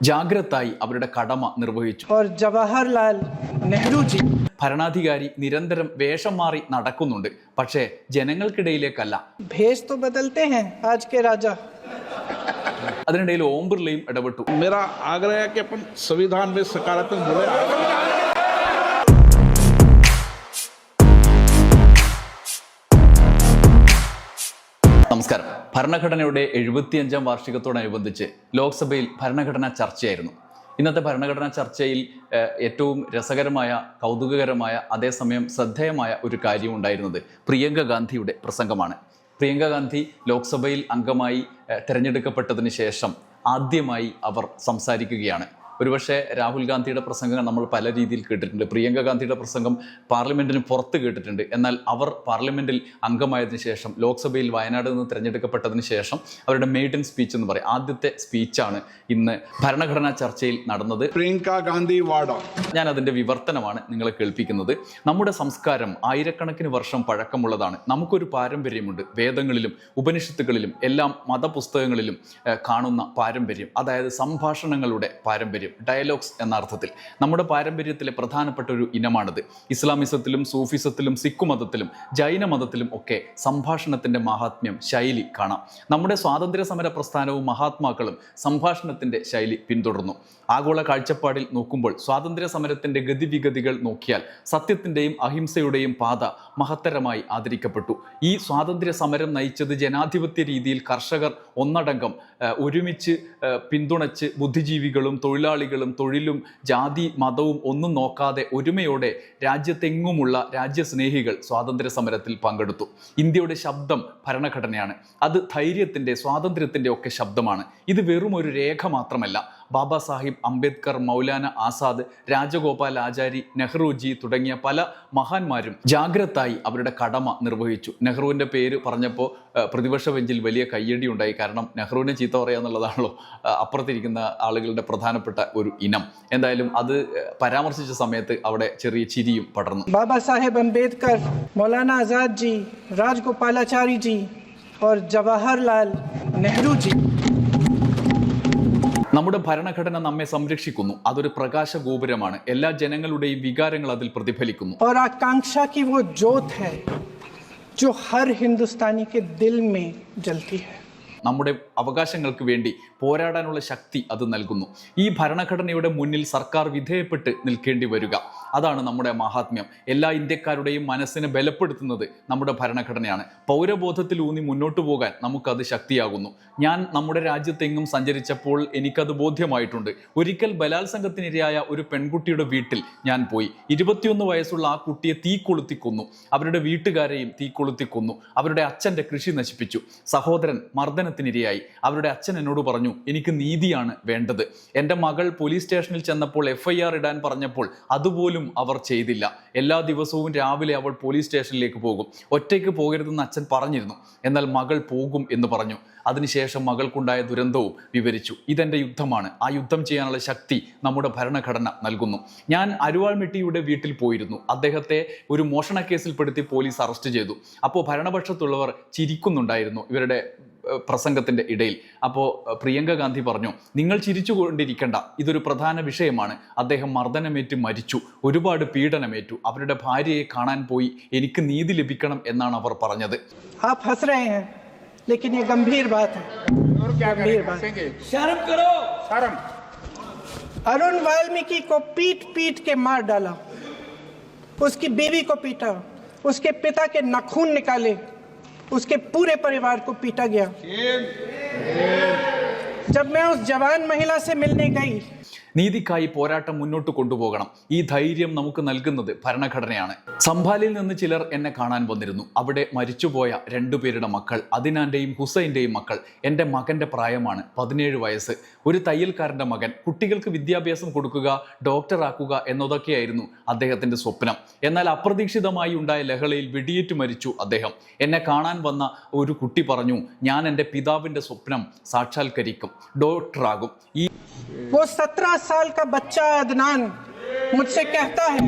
ജാഗ്രതായി അവരുടെ കടമ നിർവഹിച്ചു और जवाहरलाल नेहरू जी ഭരണാധികാരി നിരന്തരം വേഷം മാറി നടക്കുന്നുണ്ട് പക്ഷേ ജനങ്ങൾക്കിടയിലേക്കല്ല भेष तो बदलते हैं आज के राजा അതിനിടയിൽ ഓം ബിർളയും ഇടപെട്ടു मेरा आग्रह है कि अपन संविधान में सकारात्मक बोले നമസ്കാരം. ഭരണഘടനയുടെ എഴുപത്തിയഞ്ചാം വാർഷികത്തോടനുബന്ധിച്ച് ലോക്സഭയിൽ ഭരണഘടനാ ചർച്ചയായിരുന്നു. ഇന്നത്തെ ഭരണഘടനാ ചർച്ചയിൽ ഏറ്റവും രസകരമായ കൗതുകകരമായ അതേസമയം ശ്രദ്ധേയമായ ഒരു കാര്യം ഉണ്ടായിരുന്നത് പ്രിയങ്ക ഗാന്ധിയുടെ പ്രസംഗമാണ്. പ്രിയങ്ക ഗാന്ധി ലോക്സഭയിൽ അംഗമായി തിരഞ്ഞെടുക്കപ്പെട്ടതിന് ശേഷം ആദ്യമായി അവർ സംസാരിക്കുകയാണ്. ഒരുപക്ഷെ രാഹുൽ ഗാന്ധിയുടെ പ്രസംഗങ്ങൾ നമ്മൾ പല രീതിയിൽ കേട്ടിട്ടുണ്ട്. പ്രിയങ്ക ഗാന്ധിയുടെ പ്രസംഗം പാർലമെന്റിന് പുറത്ത് കേട്ടിട്ടുണ്ട്. എന്നാൽ അവർ പാർലമെന്റിൽ അംഗമായതിനു ശേഷം ലോക്സഭയിൽ വയനാട് നിന്ന് തിരഞ്ഞെടുക്കപ്പെട്ടതിന് ശേഷം അവരുടെ മെയ്ഡൻ സ്പീച്ച് എന്ന് പറയും. ആദ്യത്തെ സ്പീച്ചാണ് ഇന്ന് ഭരണഘടനാ ചർച്ചയിൽ നടന്നത്. പ്രിയങ്ക ഗാന്ധി വാഡ ഞാൻ അതിന്റെ വിവർത്തനമാണ് നിങ്ങളെ കേൾപ്പിക്കുന്നത്. നമ്മുടെ സംസ്കാരം ആയിരക്കണക്കിന് വർഷം പഴക്കമുള്ളതാണ്. നമുക്കൊരു പാരമ്പര്യമുണ്ട്. വേദങ്ങളിലും ഉപനിഷത്തുകളിലും എല്ലാം മതപുസ്തകങ്ങളിലും കാണുന്ന പാരമ്പര്യം. അതായത് സംഭാഷണങ്ങളുടെ പാരമ്പര്യം. ഡയലോഗ്സ് എന്ന അർത്ഥത്തിൽ. നമ്മുടെ പാരമ്പര്യത്തിലെ പ്രധാനപ്പെട്ട ഒരു ഇനമാണിത്. ഇസ്ലാമിസത്തിലും സൂഫിസത്തിലും സിഖ് മതത്തിലും ജൈന മതത്തിലും ഒക്കെ സംഭാഷണത്തിന്റെ മഹാത്മ്യം ശൈലി കാണാം. നമ്മുടെ സ്വാതന്ത്ര്യ സമര പ്രസ്ഥാനവും മഹാത്മാക്കളും സംഭാഷണത്തിന്റെ ശൈലി പിന്തുടർന്നു. ആഗോള കാഴ്ചപ്പാടിൽ നോക്കുമ്പോൾ സ്വാതന്ത്ര്യ സമരത്തിന്റെ ഗതിവിഗതികൾ നോക്കിയാൽ സത്യത്തിന്റെയും അഹിംസയുടെയും പാത മഹത്തരമായി ആദരിക്കപ്പെട്ടു. ഈ സ്വാതന്ത്ര്യ സമരം നയിച്ചത് ജനാധിപത്യ രീതിയിൽ കർഷകർ ഒന്നടങ്കം ഒരുമിച്ച് പിന്തുണച്ച് ബുദ്ധിജീവികളും തൊഴിലാളികളും തൊഴിലും ജാതി മതവും ഒന്നും നോക്കാതെ ഒരുമയോടെ രാജ്യത്തെങ്ങുമുള്ള രാജ്യസ്നേഹികൾ സ്വാതന്ത്ര്യ സമരത്തിൽ പങ്കെടുത്തു. ഇന്ത്യയുടെ ശബ്ദം ഭരണഘടനയാണ്. അത് ധൈര്യത്തിന്റെ സ്വാതന്ത്ര്യത്തിന്റെ ഒക്കെ ശബ്ദമാണ്. ഇത് വെറും ഒരു രേഖ മാത്രമല്ല. ബാബാ സാഹിബ് അംബേദ്കർ മൗലാന ആസാദ് രാജഗോപാൽ ആചാരി നെഹ്റുജി തുടങ്ങിയ പല മഹാന്മാരും ജാഗ്രതായി അവരുടെ കടമ നിർവഹിച്ചു നെഹ്റുവിന്റെ പേര് പറഞ്ഞപ്പോൾ ഏഹ്, പ്രതിപക്ഷ ബെഞ്ചിൽ വലിയ കയ്യടി ഉണ്ടായി കാരണം നെഹ്റുവിനെ ചീത്ത പറയുക എന്നുള്ളതാണല്ലോ ഏഹ്, അപ്പുറത്തിരിക്കുന്ന ആളുകളുടെ പ്രധാനപ്പെട്ട ഒരു ഇനം എന്തായാലും അത് ഏഹ്, പരാമർശിച്ച സമയത്ത് അവിടെ ചെറിയ ചിരിയും പടർന്നു बाबा साहेब अम्बेडकर मौलाना आज़ाद जी राजगोपालाचारी जी और जवाहरलाल नेहरू जी നമ്മുടെ ഭരണഘടന നമ്മെ സംരക്ഷിക്കുന്നു അതൊരു പ്രകാശ ഗോപുരമാണ് എല്ലാ ജനങ്ങളുടെയും വികാരങ്ങൾ അതിൽ പ്രതിഫലിക്കുന്നു और आकांक्षा की वो जोत है जो हर हिंदुस्तानी के दिल में जलती है നമ്മുടെ അവകാശങ്ങൾക്ക് വേണ്ടി പോരാടാനുള്ള ശക്തി അത് നൽകുന്നു. ഈ ഭരണഘടനയുടെ മുന്നിൽ സർക്കാർ വിധേയപ്പെട്ട് നിൽക്കേണ്ടി വരിക. അതാണ് നമ്മുടെ മഹാത്മ്യം. എല്ലാ ഇന്ത്യക്കാരുടെയും മനസ്സിനെ ബലപ്പെടുത്തുന്നത് നമ്മുടെ ഭരണഘടനയാണ്. പൗരബോധത്തിൽ ഊന്നി മുന്നോട്ട് പോകാൻ നമുക്കത് ശക്തിയാകുന്നു. ഞാൻ നമ്മുടെ രാജ്യത്തെങ്ങും സഞ്ചരിച്ചപ്പോൾ എനിക്കത് ബോധ്യമായിട്ടുണ്ട്. ഒരിക്കൽ ബലാത്സംഗത്തിനിരയായ ഒരു പെൺകുട്ടിയുടെ വീട്ടിൽ ഞാൻ പോയി. ഇരുപത്തിയൊന്ന് വയസ്സുള്ള ആ കുട്ടിയെ തീ കൊളുത്തി കൊന്നു അവരുടെ വീട്ടുകാരെയും തീ കൊളുത്തി കൊന്നു അവരുടെ അച്ഛന്റെ കൃഷി നശിപ്പിച്ചു. സഹോദരൻ മർദ്ദനത്തിനിരയായി അവരുടെ അച്ഛൻ എന്നോട് പറഞ്ഞു എനിക്ക് നീതിയാണ് വേണ്ടത്. എന്റെ മകൾ പോലീസ് സ്റ്റേഷനിൽ ചെന്നപ്പോൾ എഫ്ഐആർ ഇടാൻ പറഞ്ഞപ്പോൾ അതുപോലും അവർ ചെയ്തില്ല. എല്ലാ ദിവസവും രാവിലെ അവൾ പോലീസ് സ്റ്റേഷനിലേക്ക് പോകും. ഒറ്റയ്ക്ക് പോകരുതെന്ന് അച്ഛൻ പറഞ്ഞിരുന്നു. എന്നാൽ മകൾ പോകും എന്ന് പറഞ്ഞു. അതിനുശേഷം മകൾക്കുണ്ടായ ദുരന്തവും വിവരിച്ചു. ഇതെന്റെ യുദ്ധമാണ്. ആ യുദ്ധം ചെയ്യാനുള്ള ശക്തി നമ്മുടെ ഭരണഘടന നൽകുന്നു. ഞാൻ അരുവാൾമിട്ടിയുടെ വീട്ടിൽ പോയിരുന്നു. അദ്ദേഹത്തെ ഒരു മോഷണ കേസിൽപ്പെടുത്തി പോലീസ് അറസ്റ്റ് ചെയ്തു. അപ്പോൾ ഭരണപക്ഷത്തുള്ളവർ ചിരിക്കുന്നുണ്ടായിരുന്നു. ഇവരുടെ ഏഹ്, പ്രസംഗത്തിന്റെ ഇടയിൽ അപ്പോൾ പ്രിയങ്ക ഗാന്ധി പറഞ്ഞു നിങ്ങൾ ചിരിച്ചുകൊണ്ടിരിക്കേണ്ട ഇതൊരു പ്രധാന വിഷയമാണ് അദ്ദേഹം മർദ്ദനമേറ്റ് മരിച്ചു ഒരുപാട് പീഡനമേറ്റു അവരുടെ ഭാര്യയെ കാണാൻ പോയി എനിക്ക് നീതി ലഭിക്കണം എന്നാണ് അവർ പറഞ്ഞത് आप हंस रहे हैं लेकिन ये गंभीर बात है गंभीर बात शर्म करो शर्म अरुण वाल्मीकि को पीट पीट के मार डाला उसकी बीवी को पीटा उसके पिता के नाखून निकाले उसके पूरे परिवार को पीटा गया। जब मैं उस जवान महिला से मिलने गई നീതിക്കായി പോരാട്ടം മുന്നോട്ട് കൊണ്ടുപോകണം. ഈ ധൈര്യം നമുക്ക് നൽകുന്നത് ഭരണഘടനയാണ്. സംഭാലിൽ നിന്ന് ചിലർ എന്നെ കാണാൻ വന്നിരുന്നു. അവിടെ മരിച്ചുപോയ രണ്ടുപേരുടെ മക്കൾ അതിനാന്റെയും ഹുസൈന്റെയും മക്കൾ എന്റെ മകന്റെ പ്രായമാണ് പതിനേഴ് വയസ്സ്. ഒരു തയ്യൽക്കാരന്റെ മകൻ കുട്ടികൾക്ക് വിദ്യാഭ്യാസം കൊടുക്കുക ഡോക്ടറാക്കുക എന്നതൊക്കെയായിരുന്നു അദ്ദേഹത്തിന്റെ സ്വപ്നം. എന്നാൽ അപ്രതീക്ഷിതമായി ഉണ്ടായ ലഹളയിൽ വെടിയേറ്റ് മരിച്ചു അദ്ദേഹം. എന്നെ കാണാൻ വന്ന ഒരു കുട്ടി പറഞ്ഞു ഞാൻ എന്റെ പിതാവിന്റെ സ്വപ്നം സാക്ഷാത്കരിക്കും ഡോക്ടറാകും ഈ साल का बच्चा अदनान मुझसे कहता है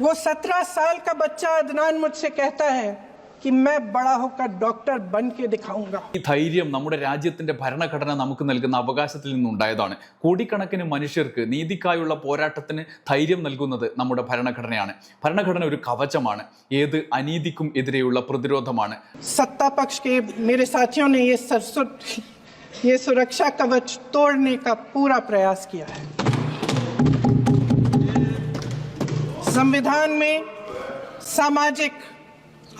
वो सत्रह साल का बच्चा अदनान मुझसे कहता है कि मैं बड़ा होकर डॉक्टर बन के दिखाऊंगा ഈ ധൈര്യം നമ്മുടെ രാജ്യത്തിന്റെ ഭരണഘടന നമുക്ക് നൽകുന്ന അവകാശത്തിൽ നിന്നുണ്ടായതാണ് കോടിക്കണക്കിന് മനുഷ്യർക്ക് നീതിക്കായുള്ള പോരാട്ടത്തിന് ധൈര്യം നൽകുന്നത് നമ്മുടെ ഭരണഘടനയാണ് ഭരണഘടന ഒരു കവചമാണ് ഏത് അനീതിക്കും എതിരെയുള്ള പ്രതിരോധമാണ് सत्ता पक्ष के मेरे साथियों ने ये सरसुर ये सुरक्षा कवच तोड़ने का पूरा प्रयास किया है संविधान में सामाजिक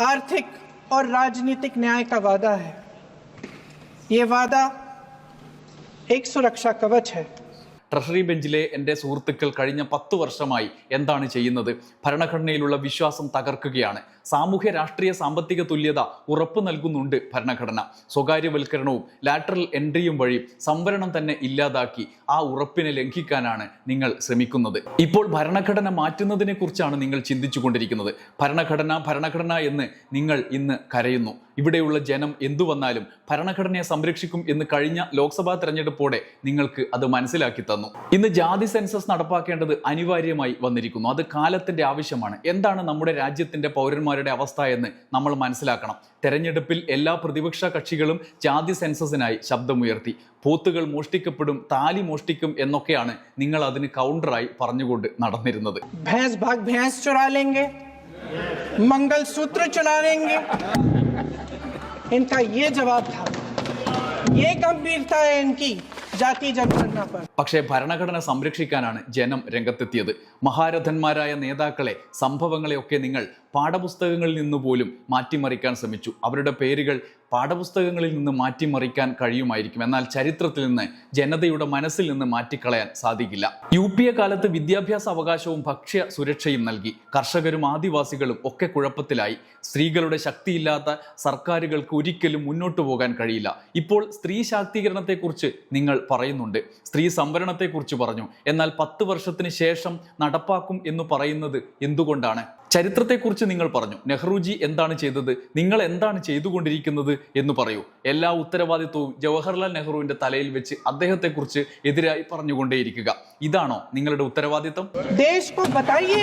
आर्थिक और राजनीतिक न्याय का वादा है ये वादा एक सुरक्षा कवच है ട്രഷറി ബെഞ്ചിലെ എൻ്റെ സുഹൃത്തുക്കൾ കഴിഞ്ഞ പത്ത് വർഷമായി എന്താണ് ചെയ്യുന്നത് ഭരണഘടനയിലുള്ള വിശ്വാസം തകർക്കുകയാണ് സാമൂഹ്യ രാഷ്ട്രീയ സാമ്പത്തിക തുല്യത ഉറപ്പു നൽകുന്നുണ്ട് ഭരണഘടന. സ്വകാര്യവൽക്കരണവും ലാറ്ററൽ എൻട്രിയും വഴി സംവരണം തന്നെ ഇല്ലാതാക്കി ആ ഉറപ്പിനെ ലംഘിക്കാനാണ് നിങ്ങൾ ശ്രമിക്കുന്നത്. ഇപ്പോൾ ഭരണഘടന മാറ്റുന്നതിനെ കുറിച്ചാണ് നിങ്ങൾ ചിന്തിച്ചുകൊണ്ടിരിക്കുന്നത്. ഭരണഘടന ഭരണഘടന എന്ന് നിങ്ങൾ ഇന്ന് കരയുന്നു. ഇവിടെയുള്ള ജനം എന്തു വന്നാലും ഭരണഘടനയെ സംരക്ഷിക്കും എന്ന് കഴിഞ്ഞ ലോക്സഭാ തെരഞ്ഞെടുപ്പോടെ നിങ്ങൾക്ക് അത് മനസ്സിലാക്കി തന്നു. ഇന്ന് ജാതി സെൻസസ് നടപ്പാക്കേണ്ടത് അനിവാര്യമായി വന്നിരിക്കുന്നു. അത് കാലത്തിന്റെ ആവശ്യമാണ്. എന്താണ് നമ്മുടെ രാജ്യത്തിന്റെ പൗരന്മാരുടെ അവസ്ഥ എന്ന് നമ്മൾ മനസ്സിലാക്കണം തെരഞ്ഞെടുപ്പിൽ എല്ലാ പ്രതിപക്ഷ കക്ഷികളും ജാതി സെൻസസിനായി ശബ്ദമുയർത്തി പോത്തുകൾ മോഷ്ടിക്കപ്പെടും താലി മോഷ്ടിക്കും എന്നൊക്കെയാണ് നിങ്ങൾ അതിന് കൗണ്ടറായി പറഞ്ഞുകൊണ്ട് നടന്നിരുന്നത് भैंस भाग भैंस चुरा लेंगे मंगल सूत्र चुरा लेंगे इनका ये जवाब था ये गंभीरता है इनकी जाति जनगणना पर പക്ഷേ ഭരണഘടന സംരക്ഷിക്കാനാണ് ജനം രംഗത്തെത്തിയത് മഹാരഥന്മാരായ നേതാക്കളെ സംഭവങ്ങളെയൊക്കെ നിങ്ങൾ പാഠപുസ്തകങ്ങളിൽ നിന്ന് പോലും മാറ്റിമറിക്കാൻ ശ്രമിച്ചു. അവരുടെ പേരുകൾ പാഠപുസ്തകങ്ങളിൽ നിന്ന് മാറ്റിമറിക്കാൻ കഴിയുമായിരിക്കും. എന്നാൽ ചരിത്രത്തിൽ നിന്ന് ജനതയുടെ മനസ്സിൽ നിന്ന് മാറ്റിക്കളയാൻ സാധിക്കില്ല. യു പി എ കാലത്ത് വിദ്യാഭ്യാസ അവകാശവും ഭക്ഷ്യ സുരക്ഷയും നൽകി. കർഷകരും ആദിവാസികളും ഒക്കെ കുഴപ്പത്തിലായി. സ്ത്രീകളുടെ ശക്തിയില്ലാത്ത സർക്കാരുകൾക്ക് ഒരിക്കലും മുന്നോട്ടു പോകാൻ കഴിയില്ല. ഇപ്പോൾ സ്ത്രീ ശാക്തീകരണത്തെക്കുറിച്ച് നിങ്ങൾ പറയുന്നുണ്ട്. സ്ത്രീ സംവരണത്തെക്കുറിച്ച് പറഞ്ഞു. എന്നാൽ പത്ത് വർഷത്തിന് ശേഷം നടപ്പാക്കും എന്ന് പറയുന്നത് എന്തുകൊണ്ടാണ്? ചരിത്രത്തെക്കുറിച്ച് നിങ്ങൾ പറഞ്ഞു നെഹ്റുജി എന്താണ് ചെയ്തത് നിങ്ങൾ എന്താണ് ചെയ്തുകൊണ്ടിരിക്കുന്നത് എന്ന് പറയൂ എല്ലാ ഉത്തരവാദിത്വവും ജവഹർലാൽ നെഹ്റുവിന്റെ തലയിൽ വെച്ച് അദ്ദേഹത്തെക്കുറിച്ച് എതിരായി പറഞ്ഞുകൊണ്ടേയിരിക്കുക ഇതാണോ നിങ്ങളുടെ ഉത്തരവാദിത്വം देश को बताइए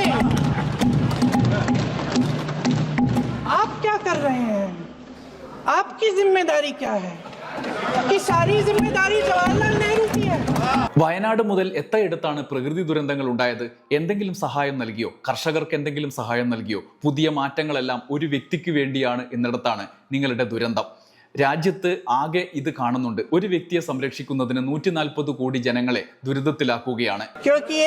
आप क्या कर रहे हैं आपकी जिम्मेदारी क्या है कि सारी जिम्मेदारी जवाहरलाल नेहरू की है വയനാട് മുതൽ എത്രയിടത്താണ് പ്രകൃതി ദുരന്തങ്ങൾ ഉണ്ടായത് എന്തെങ്കിലും സഹായം നൽകിയോ കർഷകർക്ക് എന്തെങ്കിലും സഹായം നൽകിയോ പുതിയ മാറ്റങ്ങളെല്ലാം ഒരു വ്യക്തിക്ക് വേണ്ടിയാണ് എന്നിടത്താണ് നിങ്ങളുടെ ദുരന്തം രാജ്യത്ത് ആകെ ഇത് കാണുന്നുണ്ട് ഒരു വ്യക്തിയെ സംരക്ഷിക്കുന്നതിന് നൂറ്റി നാൽപ്പത് കോടി ജനങ്ങളെ ദുരിതത്തിലാക്കുകയാണ് क्योंकि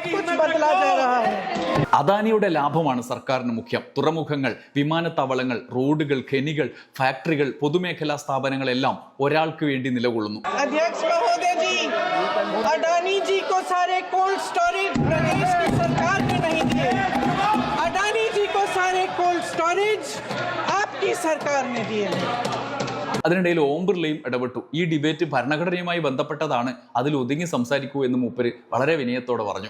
एक व्यक्ति को क्योंकि एक व्यक्ति के लिए एक व्यक्ति के लिए एक व्यक्ति के लिए सब कुछ बदला जा रहा है അദാനിയുടെ ലാഭമാണ് സർക്കാരിന് മുഖ്യം തുറമുഖങ്ങൾ വിമാനത്താവളങ്ങൾ റോഡുകൾ ഖനികൾ ഫാക്ടറികൾ പൊതുമേഖലാ സ്ഥാപനങ്ങളെല്ലാം ഒരാൾക്ക് വേണ്ടി നിലകൊള്ളുന്നു अध्यक्ष महोदय जी अडानी जी को सारे कोल्ड स्टोरेज प्रदेश की सरकार ने नहीं दिए अडानी जी को सारे कोल्ड स्टोरेज आपकी सरकार ने दिए हैं അതിനിടയിൽ ഓം ബിർളയും ഇടപെട്ടു. ഈ ഡിബേറ്റ് ഭരണഘടനയുമായി ബന്ധപ്പെട്ടതാണ്. അതിൽ ഒതുങ്ങി സംസാരിക്കൂ എന്ന് മൂപ്പര് വളരെ വിനയത്തോടെ പറഞ്ഞു.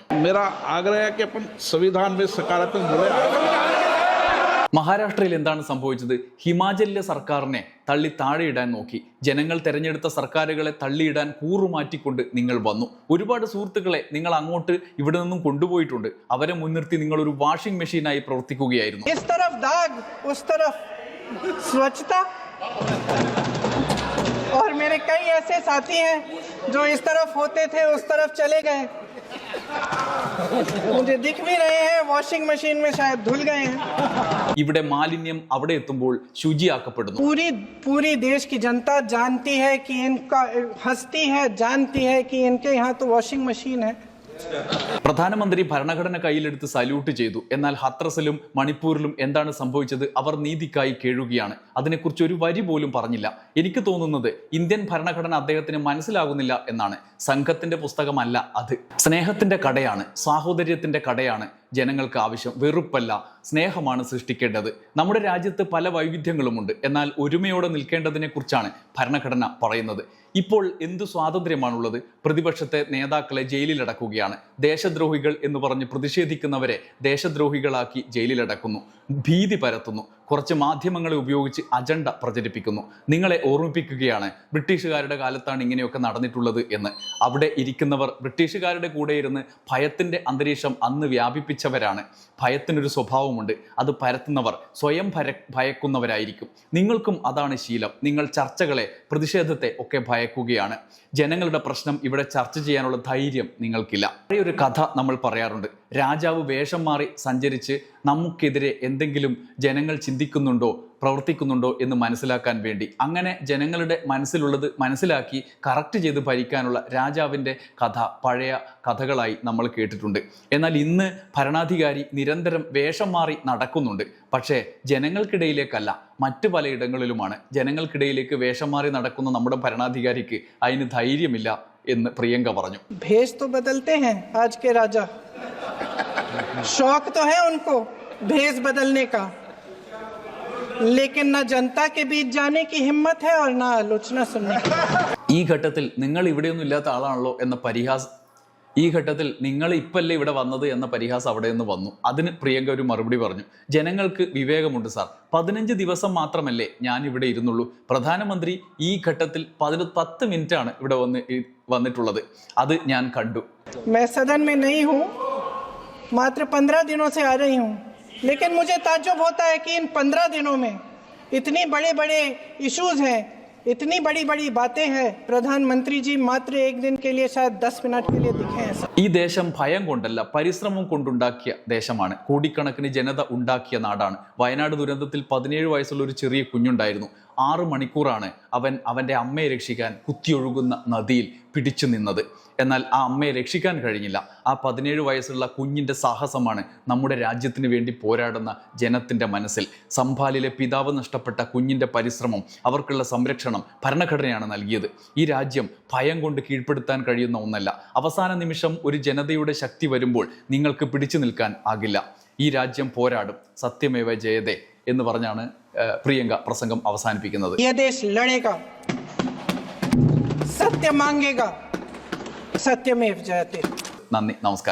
മഹാരാഷ്ട്രയിൽ എന്താണ് സംഭവിച്ചത്? ഹിമാചലിലെ സർക്കാരിനെ തള്ളി താഴെയിടാൻ നോക്കി. ജനങ്ങൾ തെരഞ്ഞെടുത്ത സർക്കാരുകളെ തള്ളിയിടാൻ കൂറുമാറ്റിക്കൊണ്ട് നിങ്ങൾ വന്നു. ഒരുപാട് സുഹൃത്തുക്കളെ നിങ്ങൾ അങ്ങോട്ട് ഇവിടെ നിന്നും കൊണ്ടുപോയിട്ടുണ്ട്. അവരെ മുൻനിർത്തി നിങ്ങൾ ഒരു വാഷിംഗ് മെഷീനായി പ്രവർത്തിക്കുകയായിരുന്നു. तरफ दाग उस तरफ स्वच्छता और मेरे कई ऐसे साथी हैं जो इस तरफ होते थे उस तरफ चले गए मुझे दिख भी रहे हैं वॉशिंग मशीन में शायद धुल गए हैं ഇവിടെ മാലിന്യം അവിടെ എത്തുമ്പോൾ ശുചിയാക്കപ്പെടുന്നു पूरी पूरी देश की जनता जानती है कि इनका हंसती है जानती है कि इनके यहाँ तो वॉशिंग मशीन है പ്രധാനമന്ത്രി ഭരണഘടന കയ്യിലെടുത്ത് സല്യൂട്ട് ചെയ്തു. എന്നാൽ ഹത്രസിലും മണിപ്പൂരിലും എന്താണ് സംഭവിച്ചത്? അവർ നീതിക്കായി കേഴുകയാണ്. അതിനെക്കുറിച്ച് ഒരു വരി പോലും പറഞ്ഞില്ല. എനിക്ക് തോന്നുന്നത് ഇന്ത്യൻ ഭരണഘടന അദ്ദേഹത്തിന് മനസ്സിലാകുന്നില്ല എന്നാണ്. സംഘത്തിന്റെ പുസ്തകമല്ല അത്. സ്നേഹത്തിന്റെ കടയാണ് സാഹോദര്യത്തിന്റെ കടയാണ്. ജനങ്ങൾക്ക് ആവശ്യം വെറുപ്പല്ല സ്നേഹമാണ് സൃഷ്ടിക്കേണ്ടത്. നമ്മുടെ രാജ്യത്ത് പല വൈവിധ്യങ്ങളുമുണ്ട്. എന്നാൽ ഒരുമയോടെ നിൽക്കേണ്ടതിനെ കുറിച്ചാണ് ഭരണഘടന പറയുന്നത്. ഇപ്പോൾ എന്തു സ്വാതന്ത്ര്യമാണുള്ളത്? പ്രതിപക്ഷത്തെ നേതാക്കളെ ജയിലിലടക്കുകയാണ്. ദേശദ്രോഹികൾ എന്ന് പറഞ്ഞ് പ്രതിഷേധിക്കുന്നവരെ ദേശദ്രോഹികളാക്കി ജയിലിലടക്കുന്നു. ഭീതി പരത്തുന്നു. കുറച്ച് മാധ്യമങ്ങളെ ഉപയോഗിച്ച് അജണ്ട പ്രചരിപ്പിക്കുന്നു. നിങ്ങളെ ഓർമ്മിപ്പിക്കുകയാണ് ബ്രിട്ടീഷുകാരുടെ കാലത്താണ് ഇങ്ങനെയൊക്കെ നടന്നിട്ടുള്ളത് എന്ന്. അവിടെ ഇരിക്കുന്നവർ ബ്രിട്ടീഷുകാരുടെ കൂടെ ഇരുന്ന് ഭയത്തിന്റെ അന്തരീക്ഷം അന്ന് വ്യാപിപ്പിച്ചവരാണ്. ഭയത്തിനൊരു സ്വഭാവമുണ്ട്. അത് പരത്തുന്നവർ സ്വയം ഭര ഭയക്കുന്നവരായിരിക്കും. നിങ്ങൾക്കും അതാണ് ശീലം. നിങ്ങൾ ചർച്ചകളെ പ്രതിഷേധത്തെ ഒക്കെ ഭയക്കുകയാണ്. ജനങ്ങളുടെ പ്രശ്നം ഇവിടെ ചർച്ച ചെയ്യാനുള്ള ധൈര്യം നിങ്ങൾക്കില്ല. ഒരു കഥ നമ്മൾ പറയാറുണ്ട്. രാജാവ് വേഷം മാറി സഞ്ചരിച്ച് നമുക്കെതിരെ എന്തെങ്കിലും ജനങ്ങൾ ചിന്തിക്കുന്നുണ്ടോ പ്രവർത്തിക്കുന്നുണ്ടോ എന്ന് മനസ്സിലാക്കാൻ വേണ്ടി. അങ്ങനെ ജനങ്ങളുടെ മനസ്സിലുള്ളത് മനസ്സിലാക്കി കറക്റ്റ് ചെയ്ത് ഭരിക്കാനുള്ള രാജാവിന്റെ കഥ പഴയ കഥകളായി നമ്മൾ കേട്ടിട്ടുണ്ട്. എന്നാൽ ഇന്ന് ഭരണാധികാരി നിരന്തരം വേഷം മാറി നടക്കുന്നുണ്ട്. പക്ഷേ ജനങ്ങൾക്കിടയിലേക്കല്ല മറ്റു പലയിടങ്ങളിലുമാണ്. ജനങ്ങൾക്കിടയിലേക്ക് വേഷം മാറി നടക്കുന്ന നമ്മുടെ ഭരണാധികാരിക്ക് അതിന് ധൈര്യമില്ല എന്ന് പ്രിയങ്ക പറഞ്ഞു. ഭേഷ് തോ ബദൽത്തെ ഹേ ആജ് കെ രാജാ शौक तो है उनको भेष बदलने का लेकिन ना जनता के बीच जाने की हिम्मत है और ना आलोचना सुनने की ഈ ഘട്ടത്തിൽ നിങ്ങൾ ഇവിടെയൊന്നും ഇല്ലാത്ത ആളാണല്ലോ എന്ന പരിഹാസം ഈ ഘട്ടത്തിൽ നിങ്ങൾ ഇപ്പല്ലേ ഇവിടെ വന്നത് എന്ന പരിഹാസം അവിടെ നിന്ന് വന്നു അതിന് പ്രിയങ്ക ഒരു മറുപടി പറഞ്ഞു ജനങ്ങൾക്ക് വിവേകമുണ്ട് സാർ പതിനഞ്ച് ദിവസം മാത്രമല്ലേ ഞാൻ ഇവിടെ ഇരുന്നുള്ളൂ പ്രധാനമന്ത്രി ഈ ഘട്ടത്തിൽ പതിന് പത്ത് മിനിറ്റ് ആണ് ഇവിടെ വന്ന് ഈ- വന്നിട്ടുള്ളത് അത് ഞാൻ കണ്ടു मैं सदन में नहीं हूँ मात्र पंद्रह दिनों से आ रही हूँ लेकिन मुझे ताज्जुब होता है कि इन पंद्रह दिनों में इतनी बड़े बड़े इश्यूज हैं इतनी बड़ी बड़ी बातें हैं प्रधानमंत्री जी मात्र एक दिन के लिए शायद दस मिनट के लिए दिखे हैं ഈ ദേശം ഭയം കൊണ്ടല്ല പരിശ്രമം കൊണ്ടുണ്ടാക്കിയ ദേശമാണ് കോടിക്കണക്കിന് ജനത ഉണ്ടാക്കിയ നാടാണ് വയനാട് ദുരന്തത്തിൽ പതിനേഴ് വയസ്സുള്ള ഒരു ചെറിയ കുഞ്ഞുണ്ടായിരുന്നു ആറു മണിക്കൂറാണ് അവൻ അവന്റെ അമ്മയെ രക്ഷിക്കാൻ കുത്തിയൊഴുകുന്ന നദിയിൽ പിടിച്ചു നിന്നത്. എന്നാൽ ആ അമ്മയെ രക്ഷിക്കാൻ കഴിഞ്ഞില്ല. ആ പതിനേഴ് വയസ്സുള്ള കുഞ്ഞിന്റെ സാഹസമാണ് നമ്മുടെ രാജ്യത്തിന് വേണ്ടി പോരാടുന്ന ജനത്തിന്റെ മനസ്സിൽ. സംഭാലിലെ പിതാവ് നഷ്ടപ്പെട്ട കുഞ്ഞിന്റെ പരിശ്രമം അവർക്കുള്ള സംരക്ഷണം ഭരണഘടനയാണ് നൽകിയത്. ഈ രാജ്യം ഭയം കൊണ്ട് കീഴ്പ്പെടുത്താൻ കഴിയുന്ന ഒന്നല്ല. അവസാന നിമിഷം ഒരു ജനതയുടെ ശക്തി വരുമ്പോൾ നിങ്ങൾക്ക് പിടിച്ചു നിൽക്കാൻ ആകില്ല. ഈ രാജ്യം പോരാടും. സത്യമേവ ജയതേ. എന്ന് പറഞ്ഞാണ് പ്രിയങ്ക പ്രസംഗം അവസാനിപ്പിക്കുന്നത്. നന്ദി നമസ്കാരം.